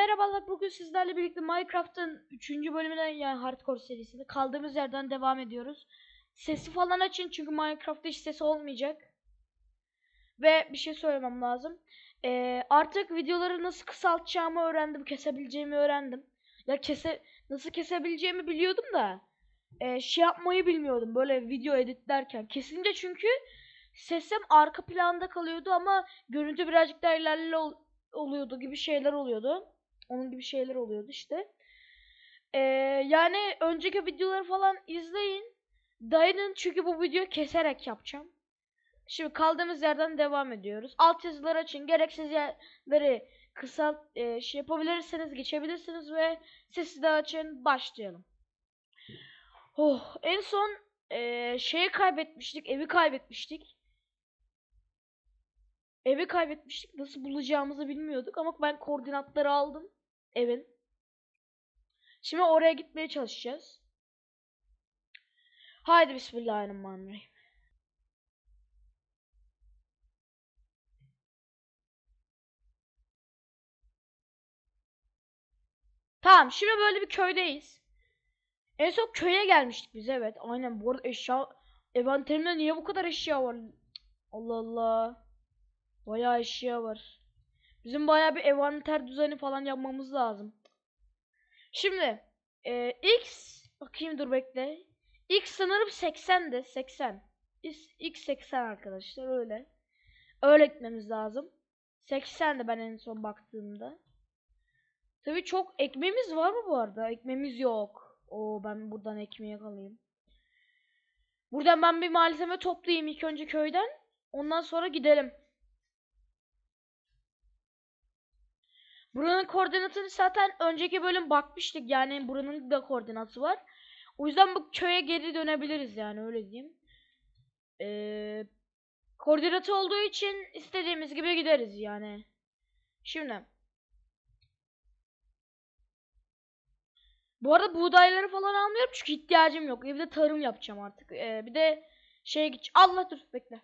Merhabalar bugün sizlerle birlikte Minecraft'ın 3. bölümüne yani Hardcore serisinde kaldığımız yerden devam ediyoruz. Sesi falan açın çünkü Minecraft'ta hiç sesi olmayacak. Ve bir şey söylemem lazım. Ee, artık videoları nasıl kısaltacağımı öğrendim, kesebileceğimi öğrendim. Ya kese nasıl kesebileceğimi biliyordum da e, şey yapmayı bilmiyordum böyle video editlerken. Kesince çünkü sesim arka planda kalıyordu ama görüntü birazcık daha ilerli ol- oluyordu gibi şeyler oluyordu. Onun gibi şeyler oluyordu işte. Ee, yani önceki videoları falan izleyin. Dayanın çünkü bu videoyu keserek yapacağım. Şimdi kaldığımız yerden devam ediyoruz. Alt yazıları açın. Gereksiz yerleri kısalt e, şey yapabilirsiniz, geçebilirsiniz ve sesi de açın. Başlayalım. Oh, en son e, şeyi kaybetmiştik, evi kaybetmiştik. Evi kaybetmiştik. Nasıl bulacağımızı bilmiyorduk ama ben koordinatları aldım evin. Şimdi oraya gitmeye çalışacağız. Haydi bismillahirrahmanirrahim. Tamam şimdi böyle bir köydeyiz. En son köye gelmiştik biz evet. Aynen bu arada eşya envanterimde niye bu kadar eşya var? Allah Allah. Bayağı eşya var. Bizim bayağı bir envanter düzeni falan yapmamız lazım. Şimdi e, X bakayım dur bekle. X sanırım 80'di. 80. X, X 80 arkadaşlar öyle. Öyle gitmemiz lazım. 80'di ben en son baktığımda. Tabii çok ekmeğimiz var mı bu arada? Ekmeğimiz yok. Oo ben buradan ekmeğe kalayım. Buradan ben bir malzeme toplayayım ilk önce köyden. Ondan sonra gidelim. Buranın koordinatını zaten önceki bölüm bakmıştık. Yani buranın da koordinatı var. O yüzden bu köye geri dönebiliriz yani öyle diyeyim. Ee, koordinatı olduğu için istediğimiz gibi gideriz yani. Şimdi. Bu arada buğdayları falan almıyorum çünkü ihtiyacım yok. Evde tarım yapacağım artık. Ee, bir de şeye gideceğim. Allah dur bekle.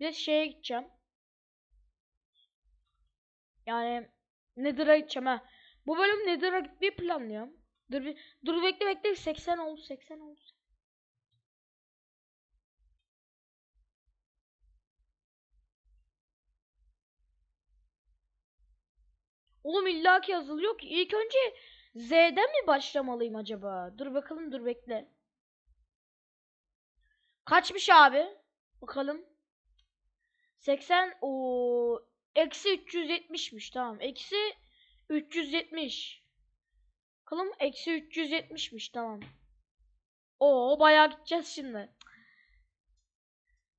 Bir de şeye gideceğim. Yani Nether'a gideceğim ha. Bu bölüm Nether'a gitmeyi planlıyorum. Dur bir dur bekle bekle 80 oldu 80 oldu. Oğlum illaki yazılıyor ki. İlk önce Z'den mi başlamalıyım acaba? Dur bakalım dur bekle. Kaçmış abi? Bakalım. 80 o eksi 370'miş tamam. Eksi 370. Bakalım eksi 370'miş tamam. Oo bayağı gideceğiz şimdi.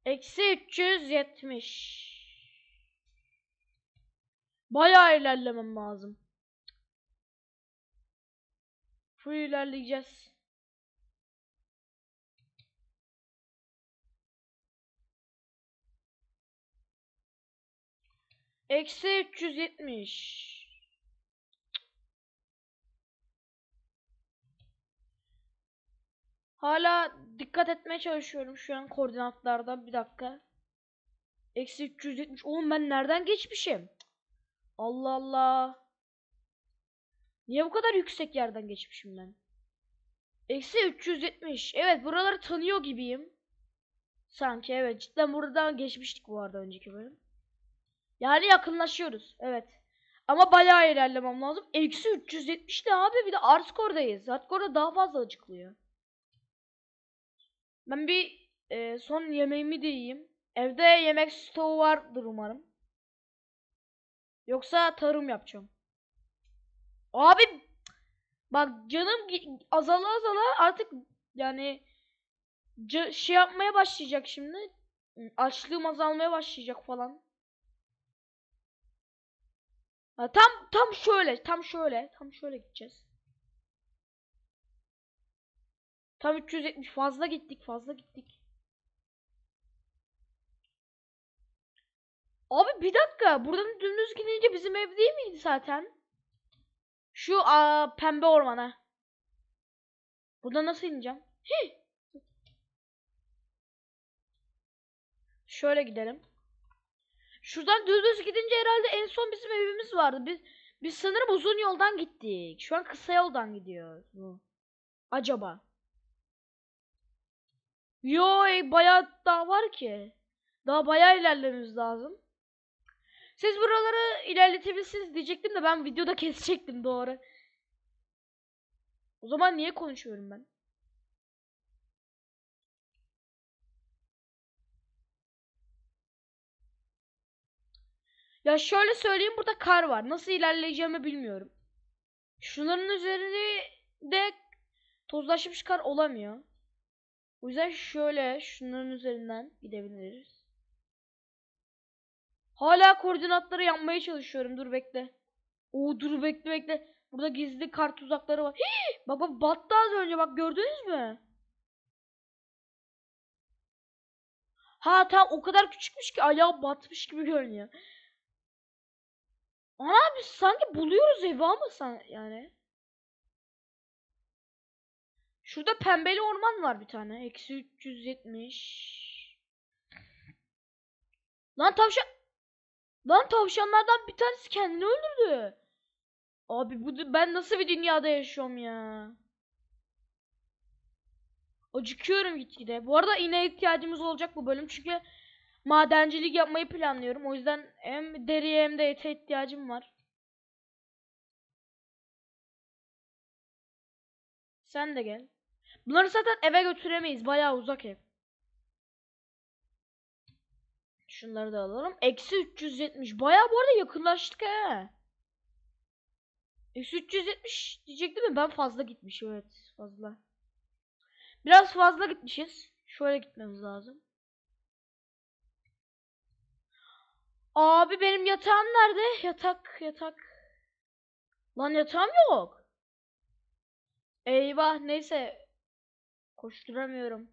Eksi 370. Bayağı ilerlemem lazım. Full ilerleyeceğiz. Eksi 370. Hala dikkat etmeye çalışıyorum şu an koordinatlarda. Bir dakika. Eksi 370. Oğlum ben nereden geçmişim? Allah Allah. Niye bu kadar yüksek yerden geçmişim ben? Eksi 370. Evet buraları tanıyor gibiyim. Sanki evet cidden buradan geçmiştik bu arada önceki bölüm. Yani yakınlaşıyoruz. Evet. Ama bayağı ilerlemem lazım. Eksi 370 de abi bir de Artcore'dayız. Hardcore'da daha fazla açıklıyor. Ben bir e, son yemeğimi de yiyeyim. Evde yemek stoğu vardır umarım. Yoksa tarım yapacağım. Abi bak canım azala azala artık yani şey yapmaya başlayacak şimdi. Açlığım azalmaya başlayacak falan. Tam tam şöyle, tam şöyle, tam şöyle gideceğiz. Tam 370 fazla gittik, fazla gittik. Abi bir dakika, buradan dümdüz gidince bizim ev değil miydi zaten? Şu aa, pembe ormana. Buradan nasıl ineceğim? Hih. Şöyle gidelim. Şuradan düz düz gidince herhalde en son bizim evimiz vardı. Biz Biz sanırım uzun yoldan gittik. Şu an kısa yoldan gidiyoruz. Bu. Acaba? Yo ey, bayağı daha var ki. Daha bayağı ilerlememiz lazım. Siz buraları ilerletebilirsiniz diyecektim de ben videoda kesecektim doğru. O zaman niye konuşuyorum ben? Ya şöyle söyleyeyim burada kar var. Nasıl ilerleyeceğimi bilmiyorum. Şunların üzerinde tozlaşmış kar olamıyor. O yüzden şöyle şunların üzerinden gidebiliriz. Hala koordinatları yapmaya çalışıyorum. Dur bekle. Oo dur bekle bekle. Burada gizli kar tuzakları var. Hii! Bak bak battı az önce bak gördünüz mü? Ha tamam o kadar küçükmüş ki ayağı batmış gibi görünüyor. Ana biz sanki buluyoruz evi ama san yani. Şurada pembeli orman var bir tane. Eksi 370. Lan tavşan. Lan tavşanlardan bir tanesi kendini öldürdü. Abi bu ben nasıl bir dünyada yaşıyorum ya. Acıkıyorum gitgide. Bu arada ineğe ihtiyacımız olacak bu bölüm çünkü madencilik yapmayı planlıyorum. O yüzden hem deriye hem de ete ihtiyacım var. Sen de gel. Bunları zaten eve götüremeyiz. Bayağı uzak ev. Şunları da alalım. Eksi 370. Bayağı bu arada yakınlaştık he. Eksi 370 diyecektim mi? Ben fazla gitmişim. Evet fazla. Biraz fazla gitmişiz. Şöyle gitmemiz lazım. Abi benim yatağım nerede? Yatak, yatak. Lan yatağım yok. Eyvah neyse. Koşturamıyorum.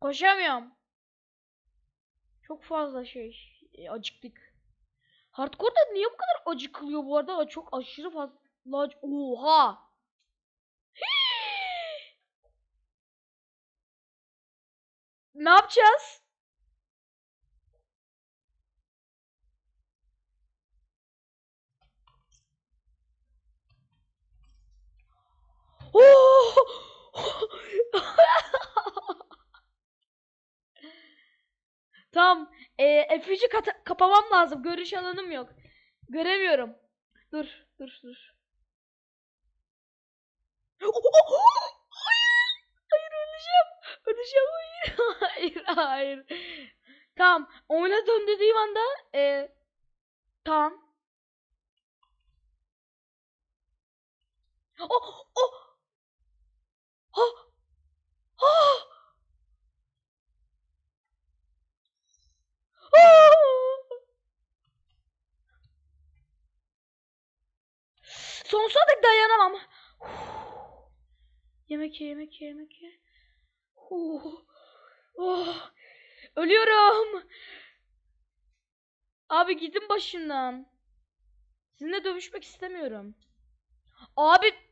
Koşamıyorum. Çok fazla şey. e, acıktık. Hardcore'da niye bu kadar acıkılıyor bu arada? Çok aşırı fazla. Oha. ne yapacağız? Oh! Tamam. Ee, F3'ü kata- kapamam lazım. Görüş alanım yok. Göremiyorum. Dur, dur, dur. Hayır, hayır öleceğim. Öleceğim hayır. Hayır, hayır. Tamam. Oyuna dediğim anda ee, tamam. Oh, oh. Oh. Oh. Oh. Sonsuza dek dayanamam. Yemek ye, yemek ye, yemek ye. Oh. Oh. Ölüyorum. Abi gidin başımdan. Sizinle dövüşmek istemiyorum. Abi.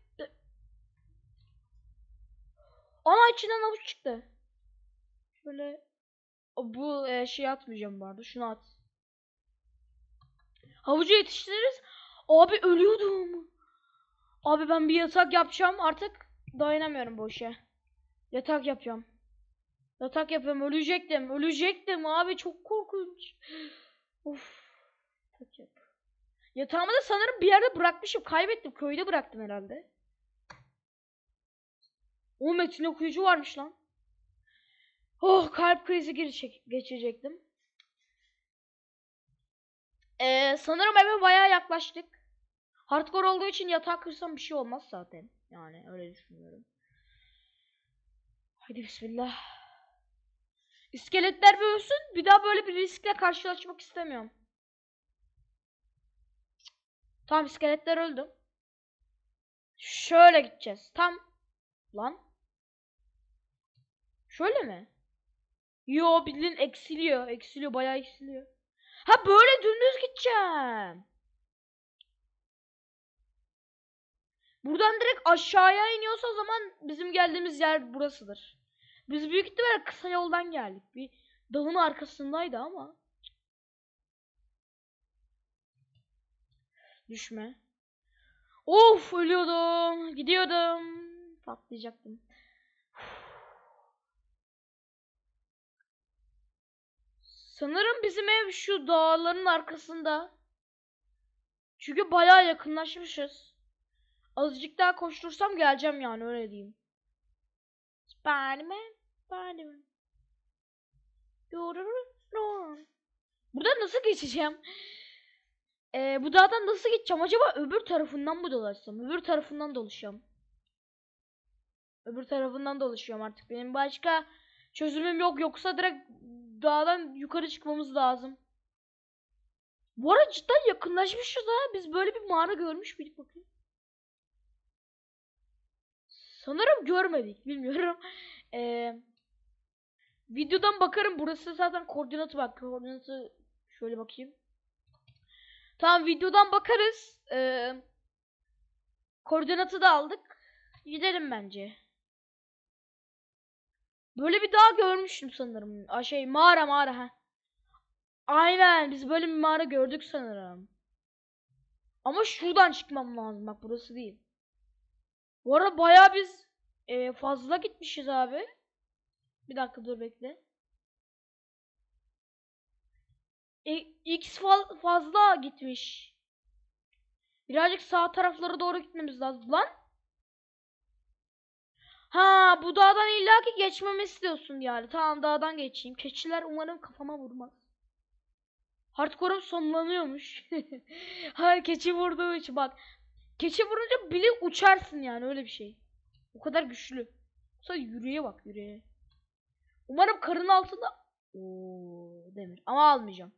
Ana içinden avuç çıktı. Şöyle. Bu e, şey atmayacağım arada. Şunu at. Havucu yetiştiririz. Abi ölüyordum. Abi ben bir yatak yapacağım. Artık dayanamıyorum bu işe. Yatak yapacağım. Yatak yapıyorum. Ölecektim. Ölecektim abi. Çok korkunç. Of. Yatağımı da sanırım bir yerde bırakmışım. Kaybettim. Köyde bıraktım herhalde. O metin okuyucu varmış lan. Oh kalp krizi girecek, geçecektim. Ee, sanırım eve bayağı yaklaştık. Hardcore olduğu için yatağı kırsam bir şey olmaz zaten. Yani öyle düşünüyorum. Hadi bismillah. İskeletler bir. Bir daha böyle bir riskle karşılaşmak istemiyorum. Tamam iskeletler öldü. Şöyle gideceğiz. Tam. Lan. Şöyle mi? Yo bildiğin eksiliyor. Eksiliyor bayağı eksiliyor. Ha böyle dümdüz gideceğim. Buradan direkt aşağıya iniyorsa o zaman bizim geldiğimiz yer burasıdır. Biz büyük ihtimalle kısa yoldan geldik. Bir dağın arkasındaydı ama. Düşme. Of ölüyordum. Gidiyordum. Patlayacaktım. Sanırım bizim ev şu dağların arkasında. Çünkü bayağı yakınlaşmışız. Azıcık daha koştursam geleceğim yani öyle diyeyim. Spiderman, Spiderman. Buradan nasıl geçeceğim? Ee, bu dağdan nasıl geçeceğim? Acaba öbür tarafından mı dolaşsam? Öbür tarafından dolaşıyorum. Öbür tarafından dolaşıyorum artık. Benim başka çözümüm yok. Yoksa direkt dağdan yukarı çıkmamız lazım. Bu arada cidden yakınlaşmışız ha. Biz böyle bir mağara görmüş müydük bakayım? Sanırım görmedik. Bilmiyorum. Ee, videodan bakarım. Burası zaten koordinatı bak. Koordinatı şöyle bakayım. Tamam videodan bakarız. Ee, koordinatı da aldık. Gidelim bence. Böyle bir dağ görmüştüm sanırım. Aa, şey mağara mağara ha. Aynen biz böyle bir mağara gördük sanırım. Ama şuradan çıkmam lazım bak burası değil. Bu arada bayağı biz e, fazla gitmişiz abi. Bir dakika dur bekle. E, X fa- fazla gitmiş. Birazcık sağ taraflara doğru gitmemiz lazım lan. Ha bu dağdan illaki geçmemi istiyorsun yani. Tamam dağdan geçeyim. Keçiler umarım kafama vurmaz. Hardcore'um sonlanıyormuş. Hayır keçi vurduğu için bak. Keçi vurunca bile uçarsın yani öyle bir şey. O kadar güçlü. Sonra yürüye bak yürüye. Umarım karın altında Oo, demir ama almayacağım.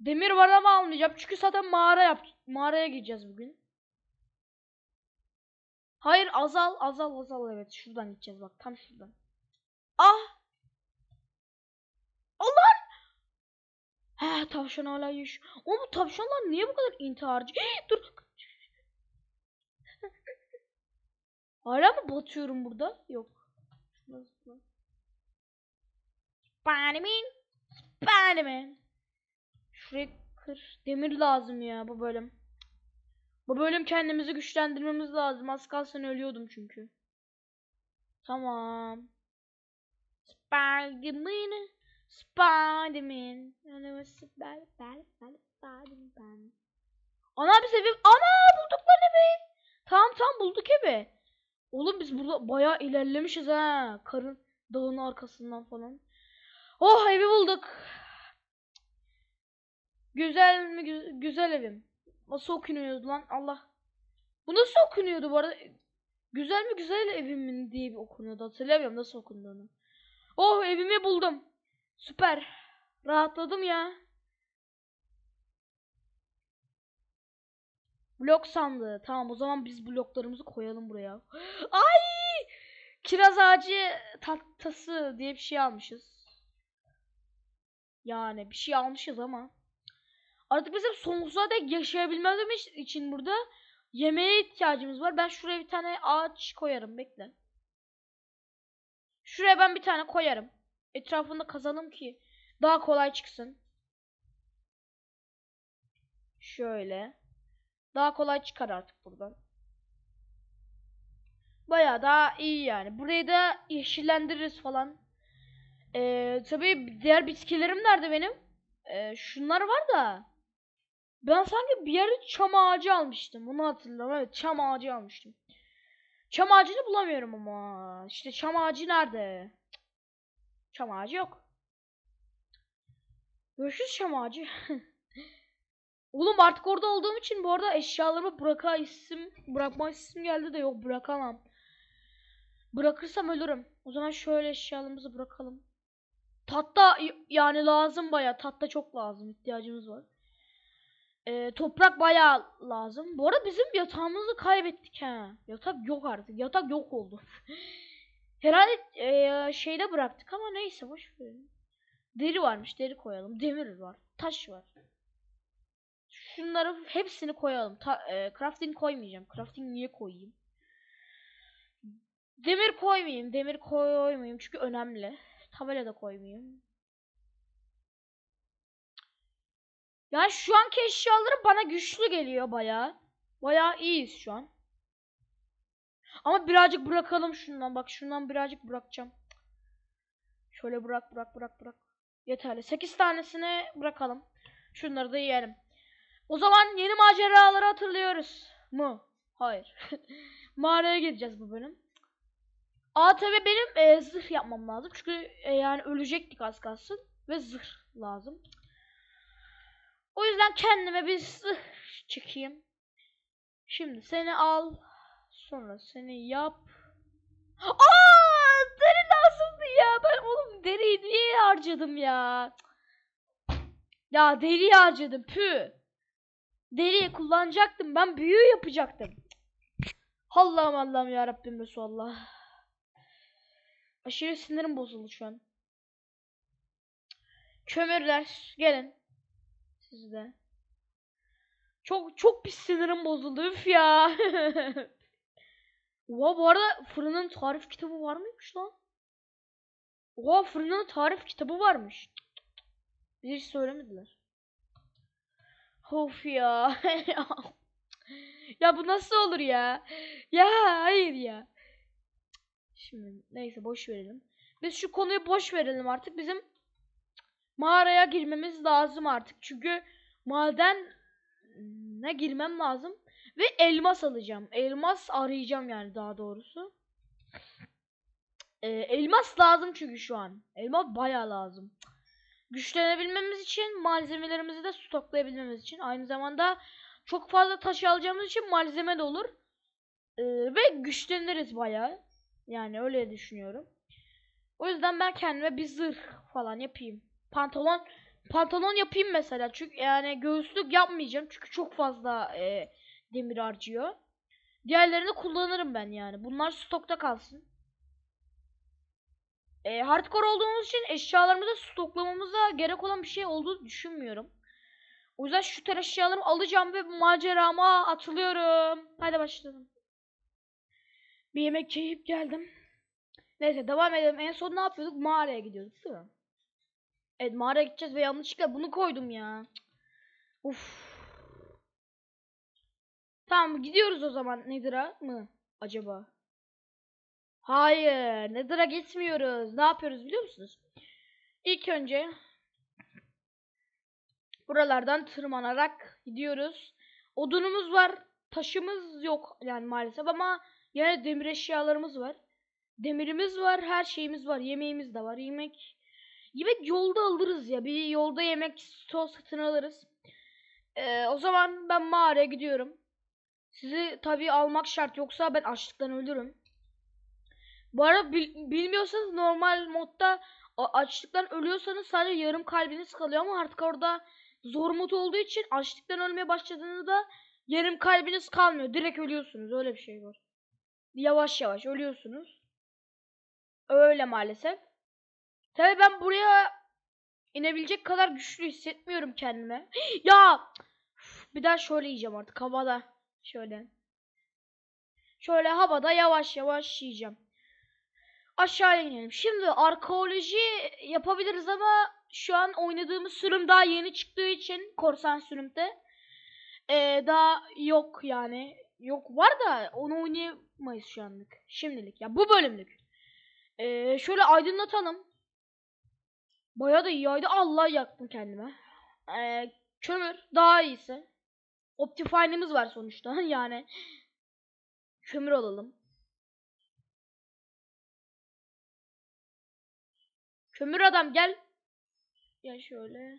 Demir var ama almayacağım. Çünkü zaten mağara yap mağaraya gireceğiz bugün. Hayır azal azal azal evet şuradan gideceğiz bak tam şuradan. Ah! Allah! He tavşan hala yaşıyor. Oğlum bu tavşanlar niye bu kadar intiharcı? Hii, dur. hala mı batıyorum burada? Yok. Spiderman. Spiderman. Şurayı kır. Demir lazım ya bu bölüm. Bu bölüm kendimizi güçlendirmemiz lazım. Az kalsın ölüyordum çünkü. Tamam. Spiderman. Spiderman. Spiderman. Spiderman. Spiderman. Ana biz evi... Ana bulduk lan evi. Tamam tamam bulduk evi. Oğlum biz burada bayağı ilerlemişiz ha. Karın dağın arkasından falan. Oh evi bulduk. Güzel mi gü- güzel evim. Nasıl okunuyordu lan Allah. Bu nasıl okunuyordu bu arada? Güzel mi güzel evim mi diye bir okunuyordu. Hatırlamıyorum nasıl okunduğunu. Oh evimi buldum. Süper. Rahatladım ya. Blok sandığı. Tamam o zaman biz bloklarımızı koyalım buraya. Ay! Kiraz ağacı tahtası diye bir şey almışız. Yani bir şey almışız ama. Artık bizim sonsuza dek yaşayabilmemiz için burada yemeğe ihtiyacımız var. Ben şuraya bir tane ağaç koyarım. Bekle. Şuraya ben bir tane koyarım. Etrafında kazalım ki daha kolay çıksın. Şöyle. Daha kolay çıkar artık buradan. Bayağı daha iyi yani. Burayı da yeşillendiririz falan. Ee, tabii diğer bitkilerim nerede benim? Ee, şunlar var da. Ben sanki bir yerde çam ağacı almıştım. Bunu hatırlıyorum. Evet çam ağacı almıştım. Çam ağacını bulamıyorum ama. İşte çam ağacı nerede? Çam ağacı yok. Görüşürüz çam ağacı. Oğlum artık orada olduğum için bu arada eşyalarımı bıraka isim bırakma isim geldi de yok bırakamam. Bırakırsam ölürüm. O zaman şöyle eşyalarımızı bırakalım. Tatta yani lazım baya. Tatta çok lazım. ihtiyacımız var. Ee, toprak bayağı lazım. Bu arada bizim yatağımızı kaybettik ha. Yatak yok artık. Yatak yok oldu. Herhalde ee, şeyde bıraktık ama neyse boş verin. Deri varmış. Deri koyalım. Demir var. Taş var. Şunları hepsini koyalım. Ta, ee, crafting koymayacağım. Crafting niye koyayım? Demir koymayayım. Demir koymayayım çünkü önemli. Tabela da koymayayım. Yani şu anki eşyaları bana güçlü geliyor bayağı. Bayağı iyiyiz şu an. Ama birazcık bırakalım şundan. Bak şundan birazcık bırakacağım. Şöyle bırak bırak bırak bırak. Yeterli. 8 tanesini bırakalım. Şunları da yiyelim. O zaman yeni maceraları hatırlıyoruz mu? Hayır. Mağaraya gideceğiz bu bölüm. Aa benim e, zırh yapmam lazım. Çünkü e, yani ölecektik az kalsın. Ve zırh lazım. O yüzden kendime bir zırh çekeyim. Şimdi seni al. Sonra seni yap. Aa, deri lazımdı ya. Ben oğlum deriyi niye harcadım ya? Ya deriyi harcadım. Pü. Deriyi kullanacaktım. Ben büyü yapacaktım. Allah'ım Allah'ım ya Rabbim Resulallah. Aşırı sinirim bozuldu şu an. Kömürler gelin. Siz de. Çok çok pis sinirim bozuldu üf ya. Oha bu arada fırının tarif kitabı var mıymış lan? Oha fırının tarif kitabı varmış. Bize hiç söylemediler. Of ya. ya bu nasıl olur ya? Ya hayır ya. Şimdi neyse boş verelim. Biz şu konuyu boş verelim artık. Bizim mağaraya girmemiz lazım artık. Çünkü maden ne girmem lazım. Ve elmas alacağım. Elmas arayacağım yani daha doğrusu. Ee, elmas lazım çünkü şu an. Elmas baya lazım. Güçlenebilmemiz için malzemelerimizi de stoklayabilmemiz için. Aynı zamanda çok fazla taş alacağımız için malzeme de olur. Ee, ve güçleniriz baya. Yani öyle düşünüyorum. O yüzden ben kendime bir zırh falan yapayım. Pantolon pantolon yapayım mesela. Çünkü yani göğüslük yapmayacağım. Çünkü çok fazla e, demir harcıyor. Diğerlerini kullanırım ben yani. Bunlar stokta kalsın. E, hardcore olduğumuz için eşyalarımızı stoklamamıza gerek olan bir şey olduğunu düşünmüyorum. O yüzden şu tür eşyalarımı alacağım ve macerama atılıyorum. Hadi başlayalım. Bir yemek yiyip geldim. Neyse devam edelim. En son ne yapıyorduk? Mağaraya gidiyorduk değil mi? Evet mağaraya gideceğiz ve yanlışlıkla bunu koydum ya. Uf. Tamam gidiyoruz o zaman Nedir'a mı acaba? Hayır Nedir'a gitmiyoruz. Ne yapıyoruz biliyor musunuz? İlk önce buralardan tırmanarak gidiyoruz. Odunumuz var. Taşımız yok yani maalesef ama yine demir eşyalarımız var. Demirimiz var, her şeyimiz var. Yemeğimiz de var. Yemek yemek yolda alırız ya. Bir yolda yemek sto satın alırız. Ee, o zaman ben mağaraya gidiyorum. Sizi tabii almak şart yoksa ben açlıktan ölürüm. Bu arada bil, bilmiyorsanız normal modda açlıktan ölüyorsanız sadece yarım kalbiniz kalıyor ama artık orada zor mod olduğu için açlıktan ölmeye başladığınızda yarım kalbiniz kalmıyor. Direkt ölüyorsunuz. Öyle bir şey var. Yavaş yavaş ölüyorsunuz. Öyle maalesef. Tabii ben buraya inebilecek kadar güçlü hissetmiyorum kendime. ya bir daha şöyle yiyeceğim artık havada. Şöyle. Şöyle havada yavaş yavaş yiyeceğim. Aşağıya inelim. Şimdi arkeoloji yapabiliriz ama şu an oynadığımız sürüm daha yeni çıktığı için korsan sürümde ee, daha yok yani. Yok var da onu oynayamayız şu anlık. Şimdilik ya bu bölümlük. Ee, şöyle aydınlatalım. Baya da iyi aydı. Allah yaktım kendime. Ee, kömür daha iyisi. Optifine'imiz var sonuçta. yani kömür alalım. Kömür adam gel. Ya şöyle.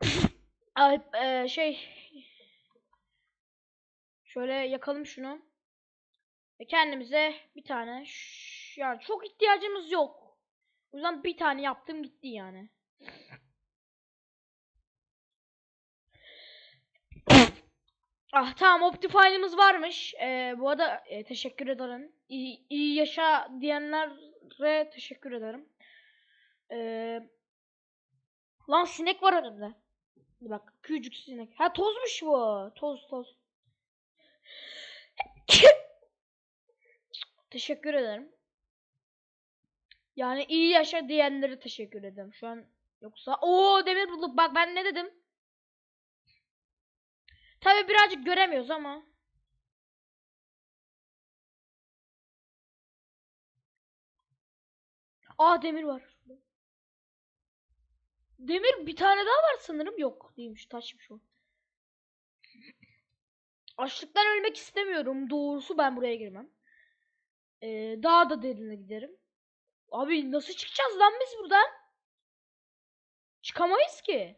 Ay, e, şey. Şöyle yakalım şunu. Ve kendimize bir tane yani çok ihtiyacımız yok. O yüzden bir tane yaptım gitti yani. ah tamam Optifine'ımız varmış. Ee, bu arada e, teşekkür ederim. İyi, iyi yaşa diyenlere teşekkür ederim. Ee, lan sinek var önümde. Bak küçük sinek. Ha tozmuş bu. Toz toz. Teşekkür ederim. Yani iyi yaşa diyenlere teşekkür ederim. Şu an yoksa o demir bulduk. Bak ben ne dedim? Tabi birazcık göremiyoruz ama. Aa demir var. Demir bir tane daha var sanırım. Yok değilmiş taşmış o. Açlıktan ölmek istemiyorum. Doğrusu ben buraya girmem. Ee, daha da derine giderim. Abi nasıl çıkacağız lan biz buradan? Çıkamayız ki.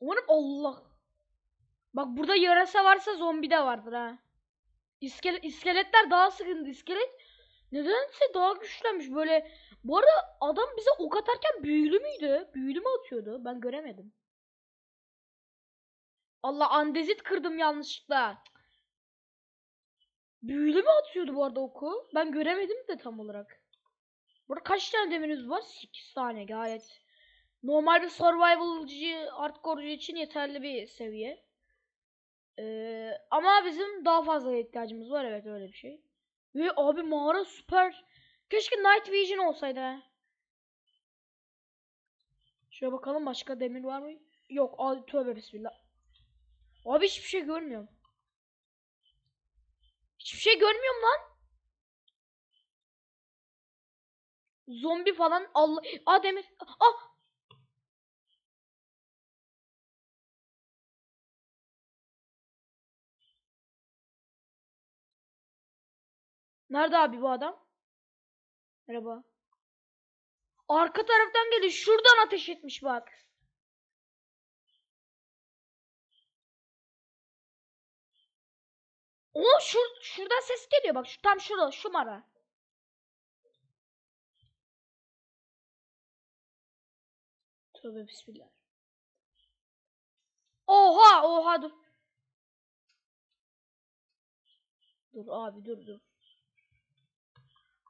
Umarım Allah. Bak burada yarasa varsa zombi de vardır ha. İskele iskeletler daha sıkıntı. İskelet nedense daha güçlenmiş böyle. Bu arada adam bize ok atarken büyülü müydü? Büyülü mü atıyordu? Ben göremedim. Allah andezit kırdım yanlışlıkla. Büyülü mü atıyordu bu arada oku? Ben göremedim de tam olarak. Burada kaç tane demiriniz var? 8 tane gayet. Normal bir survivalcı, hardcore'cu için yeterli bir seviye. Ee, ama bizim daha fazla ihtiyacımız var evet öyle bir şey. Ve abi mağara süper. Keşke Night Vision olsaydı. Şöyle bakalım başka demir var mı? Yok tövbe bismillah. Abi hiçbir şey görmüyorum. Hiçbir şey görmüyorum lan. Zombi falan Allah. Aa demir. Ah. Nerede abi bu adam? Merhaba. Arka taraftan geliyor. Şuradan ateş etmiş bak. O şur şuradan ses geliyor bak. Şu tam şurada şu mara. Tövbe bismillah. Oha oha dur. Dur abi dur dur.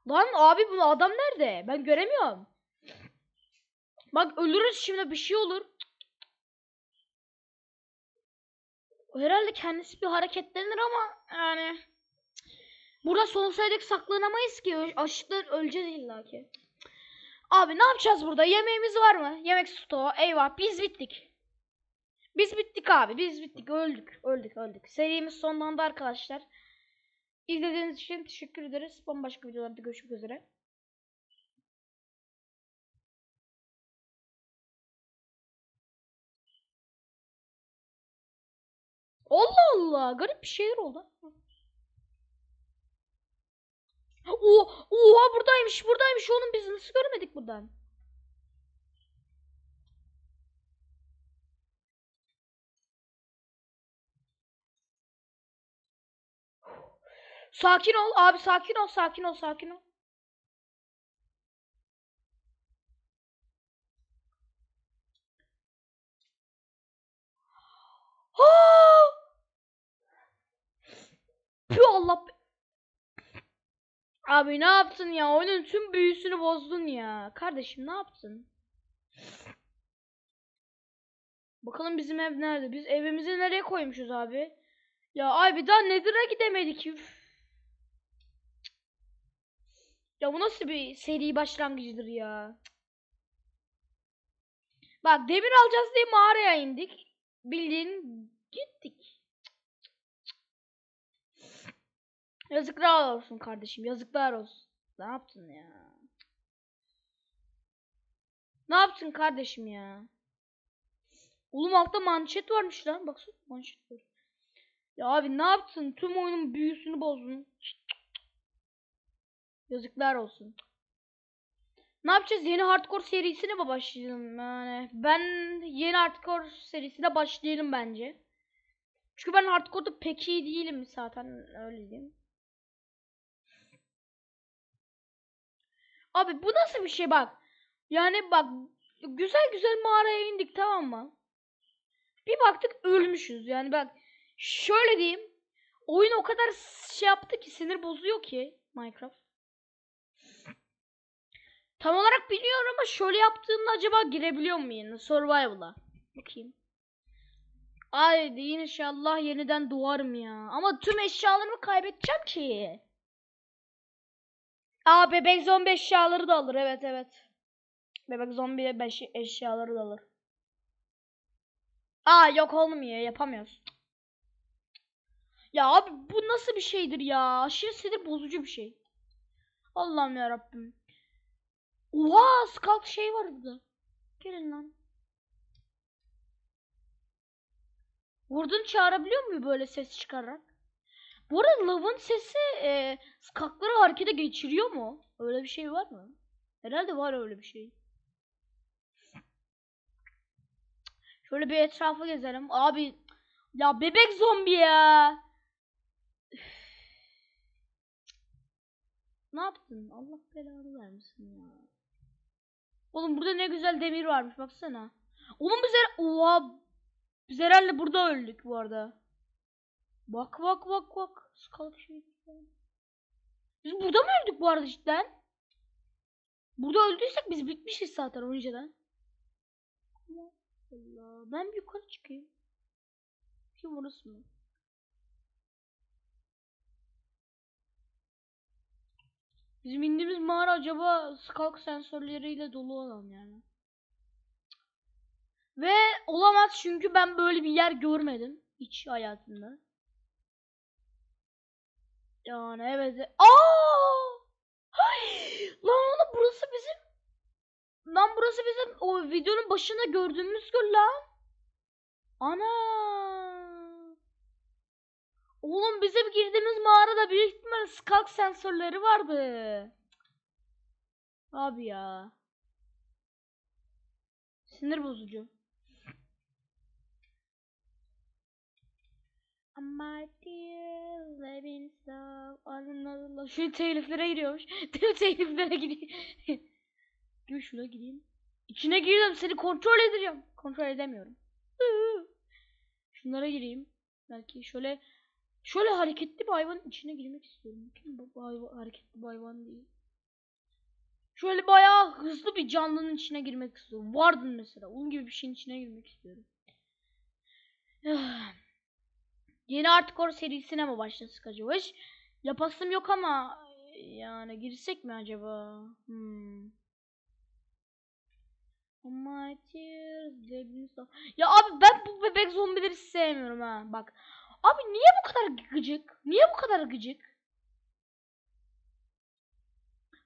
Lan abi bu adam nerede? Ben göremiyorum. Bak ölürüz şimdi bir şey olur. Herhalde kendisi bir hareketlenir ama yani burada sonsuza dek saklanamayız ki. Açlıklar öleceğiz illa ki. Abi ne yapacağız burada? Yemeğimiz var mı? Yemek stoğu. Eyvah biz bittik. Biz bittik abi. Biz bittik. Öldük. Öldük öldük. Serimiz sonlandı arkadaşlar. İzlediğiniz için teşekkür ederiz. Bambaşka videolarda görüşmek üzere. Allah Allah. Garip bir şeyler oldu. O, oha buradaymış. Buradaymış oğlum. Biz nasıl görmedik buradan? Sakin ol abi sakin ol sakin ol sakin ol. Pü Allah. Abi ne yaptın ya? Oyunun tüm büyüsünü bozdun ya. Kardeşim ne yaptın? Bakalım bizim ev nerede? Biz evimizi nereye koymuşuz abi? Ya abi daha Nether'a gidemedik. Üf. Ya bu nasıl bir seri başlangıcıdır ya? Bak demir alacağız diye mağaraya indik. Bildiğin gittik. Yazıklar olsun kardeşim. Yazıklar olsun. Ne yaptın ya? Ne yaptın kardeşim ya? Oğlum altta manşet varmış lan. Baksana manşet var. Ya abi ne yaptın? Tüm oyunun büyüsünü bozdun. Yazıklar olsun. Ne yapacağız? Yeni hardcore serisine mi başlayalım? Yani ben yeni hardcore serisine başlayalım bence. Çünkü ben hardcore'da pek iyi değilim zaten öyle diyeyim. Abi bu nasıl bir şey bak. Yani bak güzel güzel mağaraya indik tamam mı? Bir baktık ölmüşüz. Yani bak şöyle diyeyim. Oyun o kadar şey yaptı ki sinir bozuyor ki Minecraft. Tam olarak biliyorum ama şöyle yaptığımda acaba girebiliyor muyum yine survival'a? Bakayım. Haydi inşallah yeniden doğarım ya. Ama tüm eşyalarımı kaybedeceğim ki. Aa bebek zombi eşyaları da alır. Evet evet. Bebek zombi eşyaları da alır. Aa yok olmuyor. Yapamıyoruz. Ya abi bu nasıl bir şeydir ya? Aşırı sinir bozucu bir şey. Allah'ım ya Rabbim. Oha skalk şey var burada. Gelin lan. Vurdun çağırabiliyor muyum böyle ses çıkararak? Bu arada lavın sesi e, skakları harekete geçiriyor mu? Öyle bir şey var mı? Herhalde var öyle bir şey. Şöyle bir etrafı gezelim. Abi ya bebek zombi ya. Üf. Ne yaptın? Allah belanı vermesin ya. Oğlum burada ne güzel demir varmış baksana. Oğlum biz her... Oha. Biz herhalde burada öldük bu arada. Bak bak bak bak. Skalk şey. Biz burada mı öldük bu arada cidden? Burada öldüysek biz bitmişiz zaten önceden. Allah. Ben bir yukarı çıkayım. Kim orası mı? Bizim indiğimiz mağara acaba skalk sensörleriyle dolu olan yani. Ve olamaz çünkü ben böyle bir yer görmedim hiç hayatımda. Yani evet. Aa! Hay! Lan oğlum burası bizim Lan burası bizim o videonun başında gördüğümüz göl lan. Ana! Oğlum bizim girdiğimiz mağarada büyük ihtimalle skalk sensörleri vardı. Abi ya. Sinir bozucu. Dear living so Şu teliflere giriyormuş. Teliflere giriyor. Dur şuna gireyim. İçine girdim seni kontrol edeceğim. Kontrol edemiyorum. Şunlara gireyim. Belki şöyle şöyle hareketli bir hayvanın içine girmek istiyorum. Kim bu, hayvan, hareketli bir hayvan değil. Şöyle bayağı hızlı bir canlının içine girmek istiyorum. Vardın mesela. Onun gibi bir şeyin içine girmek istiyorum. Yeni Hardcore serisine mi başlasak acaba? Hiç yapasım yok ama yani girsek mi acaba? Hmm. Of- Ya abi ben bu bebek zombileri sevmiyorum ha. Bak. Abi niye bu kadar gıcık? Niye bu kadar gıcık?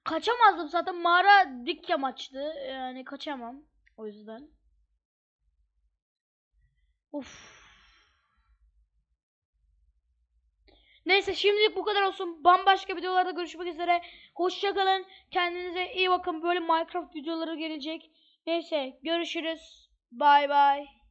Kaçamazdım zaten mağara dik yamaçtı. Yani kaçamam. O yüzden. Of. Neyse şimdilik bu kadar olsun. Bambaşka videolarda görüşmek üzere. Hoşçakalın. Kendinize iyi bakın. Böyle Minecraft videoları gelecek. Neyse görüşürüz. Bay bay.